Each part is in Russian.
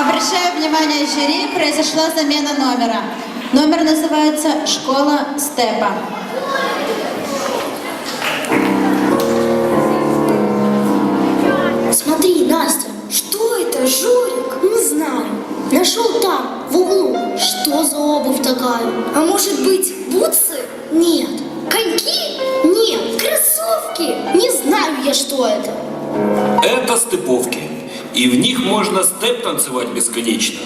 Обращаю внимание жюри, произошла замена номера. Номер называется «Школа степа». Смотри, Настя, что это, Жорик? Не знаю. Нашел там, в углу. Что за обувь такая? А может быть, бутсы? Нет. Коньки? Нет. Кроссовки? Не знаю я, что это. Это степовки. И в них можно степ танцевать бесконечно.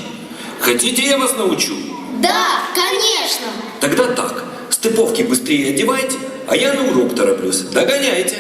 Хотите, я вас научу? Да, конечно. Тогда так. Степовки быстрее одевайте, а я на урок тороплюсь. Догоняйте.